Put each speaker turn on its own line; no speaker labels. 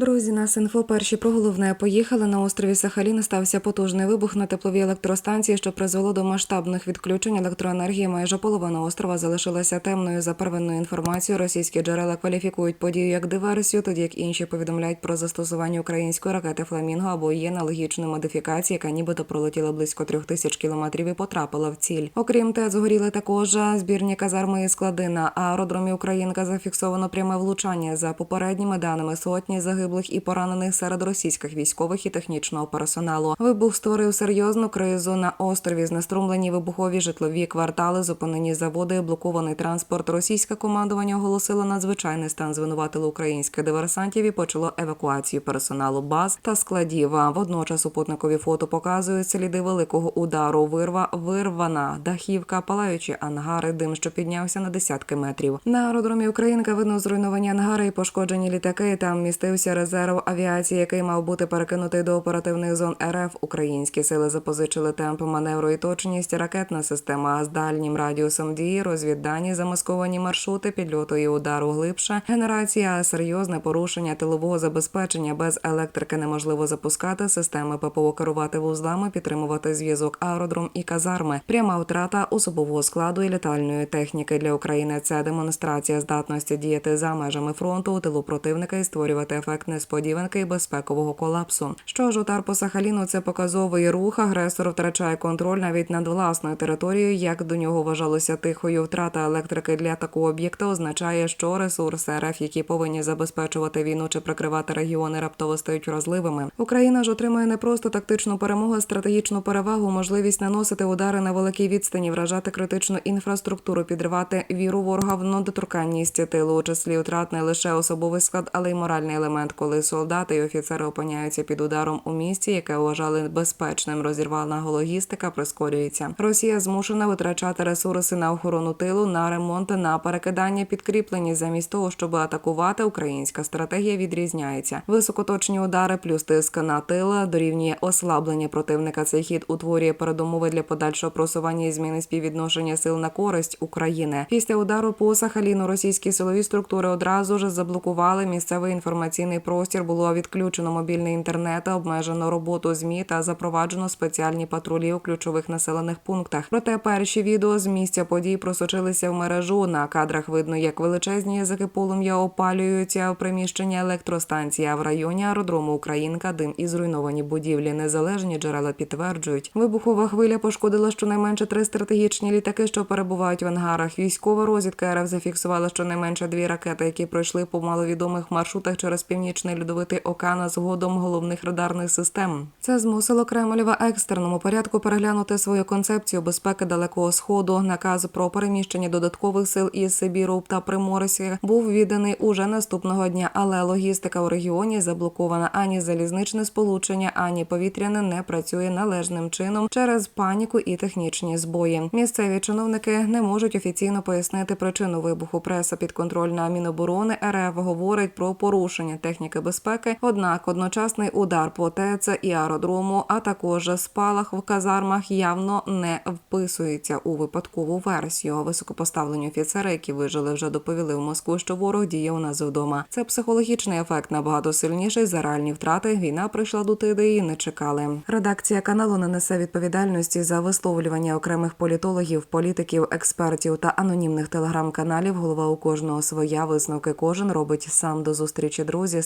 Друзі, нас інфо перші про головне поїхали на острові Сахалін. Стався потужний вибух на тепловій електростанції, що призвело до масштабних відключень електроенергії. Майже половина острова залишилася темною. За первинною інформацією, російські джерела кваліфікують подію як диверсію, тоді як інші повідомляють про застосування української ракети Фламінго або її аналогічної модифікації, яка нібито пролетіла близько трьох тисяч кілометрів і потрапила в ціль. Окрім те, згоріли також збірні казарми і склади на аеродромі Українка. Зафіксовано пряме влучання за попередніми даними сотні загиблих і поранених серед російських військових і технічного персоналу. Вибух створив серйозну кризу на острові. Знеструмлені вибухові житлові квартали, зупинені заводи, блокований транспорт. Російське командування оголосило надзвичайний стан, звинуватило українських диверсантів і почало евакуацію персоналу баз та складів. Водночас супутникові фото показують сліди великого удару. Вирва вирвана дахівка, палаючі ангари, дим, що піднявся на десятки метрів. На аеродромі Українка видно зруйновані ангари і пошкоджені літаки. Там містився резерв авіації, який мав бути перекинутий до оперативних зон РФ. Українські сили запозичили темпи маневру і точність. Ракетна система з дальнім радіусом дії, розвіддані, замасковані маршрути підльоту і удару глибше. Генерація серйозне порушення тилового забезпечення без електрики неможливо запускати системи ППО керувати вузлами, підтримувати зв'язок аеродром і казарми. Пряма втрата особового складу і літальної техніки для України. Це демонстрація здатності діяти за межами фронту у тилу противника і створювати ефект несподіванки і безпекового колапсу. Що ж удар по Сахаліну це показовий рух. Агресор втрачає контроль навіть над власною територією. Як до нього вважалося тихою втрата електрики для такого об'єкта, означає, що ресурси РФ, які повинні забезпечувати війну чи прикривати регіони, раптово стають вразливими. Україна ж отримає не просто тактичну перемогу, а стратегічну перевагу, можливість наносити удари на великій відстані, вражати критичну інфраструктуру, підривати віру ворога в недоторканність тилу, у числі втрат не лише особовий склад, але й моральний елемент, коли солдати і офіцери опиняються під ударом у місті, яке вважали безпечним. Розірвана логістика прискорюється. Росія змушена витрачати ресурси на охорону тилу, на ремонт, на перекидання підкріплені замість того, щоб атакувати. Українська стратегія відрізняється. Високоточні удари плюс тиск на тил дорівнює ослаблення противника. Цей хід утворює передумови для подальшого просування і зміни співвідношення сил на користь України. Після удару по Сахаліну російські силові структури одразу ж заблокували місцевий інформаційний простір. Було відключено мобільний інтернет, обмежено роботу змі та запроваджено спеціальні патрулі у ключових населених пунктах. Проте перші відео з місця подій просочилися в мережу. На кадрах видно, як величезні язики полум'я опалюються в приміщення електростанції. А в районі аеродрому Українка дим і зруйновані будівлі. Незалежні джерела підтверджують. Вибухова хвиля пошкодила щонайменше три стратегічні літаки, що перебувають в ангарах. Військова розвідка РФ зафіксувала щонайменше дві ракети, які пройшли по маловідомих маршрутах через північний льодовитий океан згодом головних радарних систем. Це змусило Кремль в екстреному порядку переглянути свою концепцію безпеки далекого сходу. Наказ про переміщення додаткових сил із Сибіру та Приморська був відданий уже наступного дня, але логістика у регіоні заблокована ані залізничне сполучення, ані повітряне не працює належним чином через паніку і технічні збої. Місцеві чиновники не можуть офіційно пояснити причину вибуху. Преса підконтрольна Міноборони РФ говорить про порушення техніки безпеки. Однак одночасний удар по ТЕЦ і аеродрому, а також спалах в казармах явно не вписується у випадкову версію. Високопоставлені офіцери, які вижили, вже доповіли в Москву, що ворог діє у нас вдома. Це психологічний ефект набагато сильніший за реальні втрати. Війна прийшла до тиди і не чекали. Редакція каналу не несе відповідальності за висловлювання окремих політологів, політиків, експертів та анонімних телеграм-каналів. Голова у кожного своя висновки кожен робить сам до зустрічі. Друзі,